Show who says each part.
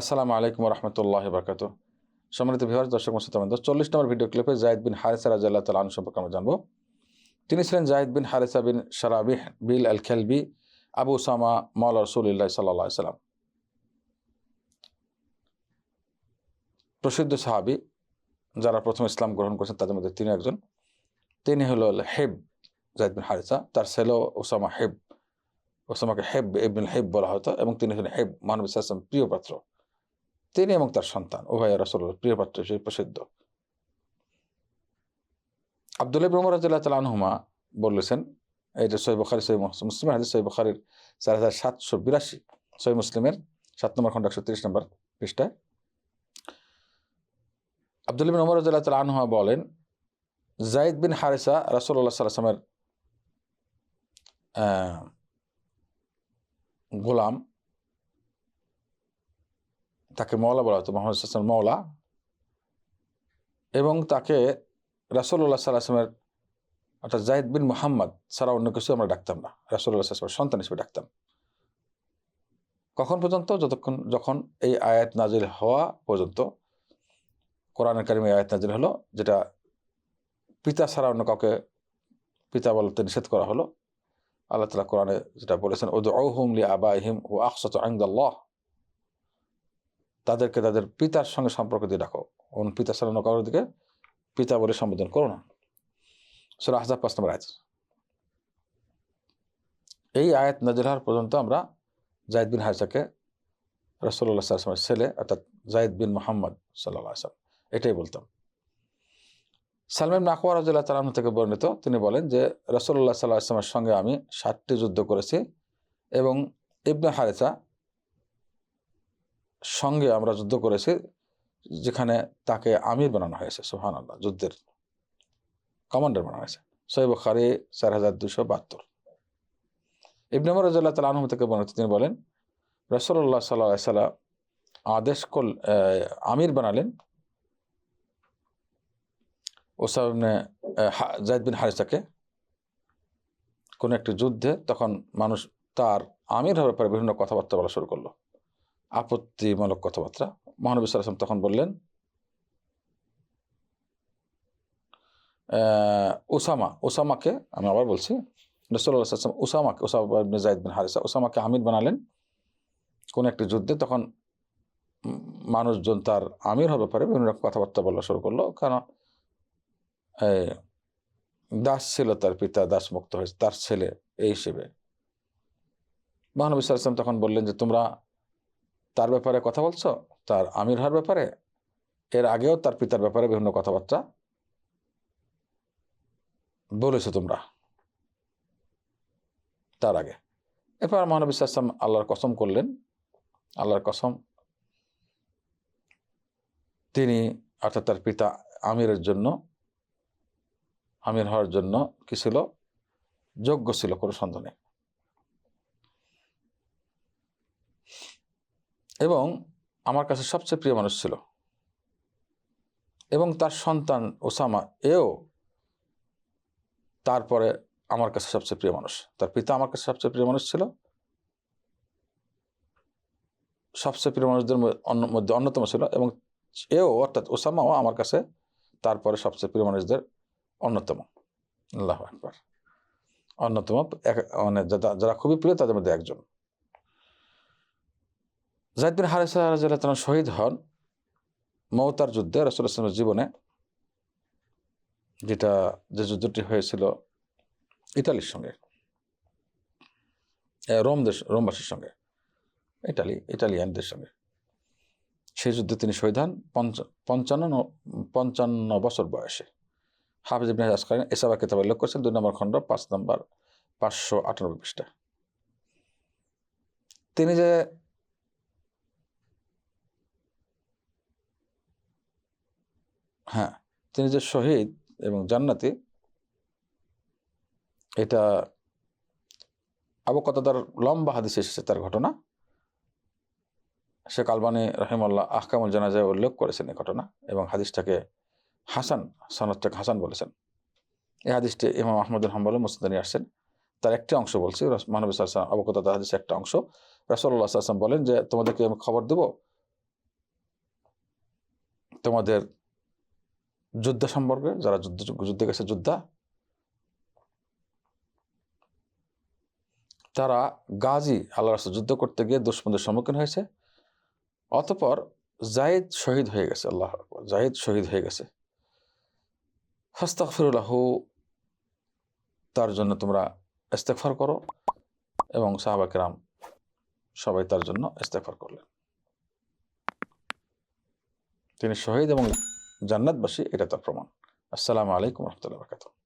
Speaker 1: আসসালামু আলাইকুম রহমতুল্লাহ বরকাত সম্মানিত বিহার দর্শক মসজিদ চল্লিশ নম্বর ভিডিও ক্লিপে জাহিদ বিন হারেসা রাজাল্লাহ তালা আনু সম্পর্কে আমরা জানব। তিনি ছিলেন জাহিদ বিন হারেসা বিন সারাবিহ বিল আল খেলবি আবু সামা মাওলা রসুল্লাহ সাল্লাহ সাল্লাম। প্রসিদ্ধ সাহাবি যারা প্রথম ইসলাম গ্রহণ করেছেন, তাদের মধ্যে তিনি একজন। তিনি হল হেব জাহিদ বিন হারেসা। তার ছেলে ওসামা হেব ওসামাকে হেব ইবনুল হেব বলা হতো এবং তিনি হলেন হেব, মানব ইসলাম প্রিয় পাত্র। তিনি এবং তার সন্তান উভয় রসল প্রিয় পাত্র হিসেবে প্রসিদ্ধ। আবদুল্লাহ ব্রহ্মর রাজ্লাহ আনহুমা বলেছেন এটা সৈ বখারি সৈ মুসলিম হাদিস সৈ বখারির চার হাজার সাতশো বিরাশি সৈ মুসলিমের সাত নম্বর খন্ড একশো তিরিশ নম্বর পৃষ্ঠায়। আবদুল্লাহ বিন ওমর রাজ্লাহ তাল বলেন, জাইদ বিন হারেসা রাসুল্লাহ সাল্লামের গোলাম তাকে মৌলা বলা হতো, মোহাম্মদ হাসান মৌলা এবং তাকে রাসুল্লাহ সাল্লাহামের অর্থাৎ জাহিদ বিন মোহাম্মদ ছাড়া অন্য কিছু আমরা ডাকতাম না। রাসুল্লাহ সাল্লামের সন্তান হিসেবে ডাকতাম। কখন পর্যন্ত? যতক্ষণ, যখন এই আয়াত নাজিল হওয়া পর্যন্ত। কোরআনের কারিমে আয়াত নাজিল হলো, যেটা পিতা ছাড়া অন্য কাউকে পিতা বলতে নিষেধ করা হলো। আল্লাহ তালা কোরআনে যেটা বলেছেন ওদ হুম লি আবাহিম ও আকসত আইন্দাল্লাহ তাদেরকে তাদের পিতার সঙ্গে সম্পর্ক দিয়ে ডাকো। অন্য পিতা অন্য কারোর দিকে পিতা বলে সম্বোধন করো না। সুরা আহজাব পাঁচ নম্বর আয়াত। এই আয়াত নাজিল হওয়ার পর্যন্ত আমরা জাহিদ বিন হাইসাকে রসল্লা সাল্লামের ছেলে অর্থাৎ জাহিদ বিন মোহাম্মদ সাল্লাহ আসলাম এটাই বলতাম। সালমান নাকওয়ার রাজুল্লাহ তালাম থেকে বর্ণিত, তিনি বলেন যে রসল্লাহ সাল্লাহ আসলামের সঙ্গে আমি সাতটি যুদ্ধ করেছি এবং ইবনে হারেসা সঙ্গে আমরা যুদ্ধ করেছি, যেখানে তাকে আমির বানানো হয়েছে সোহান আল্লাহ যুদ্ধের কমান্ডার বানানো হয়েছে। সৈব খারি চার হাজার দুশো বাহাত্তর। ইবনামর রাজুল্লাহ তাল আহম থেকে বর্ণিত, তিনি বলেন রসল্লাহ সাল্লাহ আদেশ কল আমির বানালেন। ওসাবনে জায়দ বিন হারিসাকে। কোনো একটি যুদ্ধে তখন মানুষ তার আমির হওয়ার পরে বিভিন্ন কথাবার্তা বলা শুরু করল। আপত্তিমূলক কথাবার্তা। মহানবী সাল্লাম তখন বললেন ওসামা ওসামাকে আমি আবার বলছি রসুল্লাহাম ওসামাকে ওসামা বিন হারিসা ওসামাকে আমির বানালেন কোন একটি যুদ্ধে। তখন মানুষজন তার আমির হওয়ার ব্যাপারে বিভিন্ন রকম কথাবার্তা বলা শুরু করল। কারণ দাস ছিল তার পিতা, দাস মুক্ত হয়েছে, তার ছেলে এই হিসেবে। মহানবী সাল্লাম তখন বললেন যে, তোমরা তার ব্যাপারে কথা বলছো? তার আমির হওয়ার ব্যাপারে? এর আগেও তার পিতার ব্যাপারে বিভিন্ন কথাবার্তা বলেছ তোমরা। তার আগে। এরপর মহানবী আল্লাহর কসম করলেন। আল্লাহর কসম তিনি অর্থাৎ তার পিতা আমিরের জন্য, আমির হওয়ার জন্য কি ছিল যোগ্য ছিল কোনো সন্দেহ নেই। এবং আমার কাছে সবচেয়ে প্রিয় মানুষ ছিল। এবং তার সন্তান ওসামা এও তারপরে আমার কাছে সবচেয়ে প্রিয় মানুষ। তার পিতা আমার কাছে সবচেয়ে প্রিয় মানুষ ছিল। সবচেয়ে প্রিয় মানুষদের মধ্যে অন্যতম ছিল এবং এও, অর্থাৎ ওসামাও আমার কাছে তারপরে সবচেয়ে প্রিয় মানুষদের অন্যতম। আল্লাহ একবার অন্যতম মানে যারা খুবই প্রিয় তাদের মধ্যে একজন। জাহিদ বিন হারিসা শহীদ হন মৌতার যুদ্ধে, রসুল ইসলামের জীবনে, যেটা যে যুদ্ধটি হয়েছিল ইতালির সঙ্গে রোম দেশ, রোমবাসীর সঙ্গে, ইটালি ইটালিয়ানদের সঙ্গে। সেই যুদ্ধে তিনি শহীদ হন পঞ্চান্ন পঞ্চান্ন বছর বয়সে। হাফিজ ইবনে হাজ করেন এসাবা কেতাব উল্লেখ করেছেন, দুই নম্বর খণ্ড, পাঁচ নম্বর, পাঁচশো আটানব্বই পৃষ্ঠা। তিনি যে হ্যাঁ তিনি যে শহীদ এবং জান্নাতি, এটা আবু কতাদার লম্বা হাদিসে এসেছে তার ঘটনা। শেখ আলবানী রহিমাল্লাহ আহকামুল জানাজায় উল্লেখ করেছেন এই ঘটনা এবং হাদিসটাকে হাসান, সনদটাকে হাসান বলেছেন। এই হাদিসটি ইমাম আহমদুল হাম্বাল মুসদানি আসছেন। তার একটি অংশ বলছি মানবী সাল্লাম, আবু হাদিসের একটা অংশ। রাসল্লাহ বলেন যে, তোমাদেরকে আমি খবর দেবো? তোমাদের যুদ্ধ সম্পর্কে, যারা যুদ্ধ যুদ্ধে গেছে যোদ্ধা, তারা গাজী আল্লাহ রাসূল যুদ্ধ করতে গিয়ে দুশ্মনদের সম্মুখীন হয়েছে। অতপর জায়েদ শহীদ হয়ে গেছে, আল্লাহ জায়েদ শহীদ হয়ে গেছে। ফাস্তাগফিরুল্লাহ, তার জন্য তোমরা ইস্তেগফার করো এবং সাহাবাকেরাম সবাই তার জন্য ইস্তেগফার করলেন। তিনি শহীদ এবং জান্নাতবাসী এটা তার প্রমাণ। আসসালামু আলাইকুম রহমতুল্লাহ বরকাতুহ।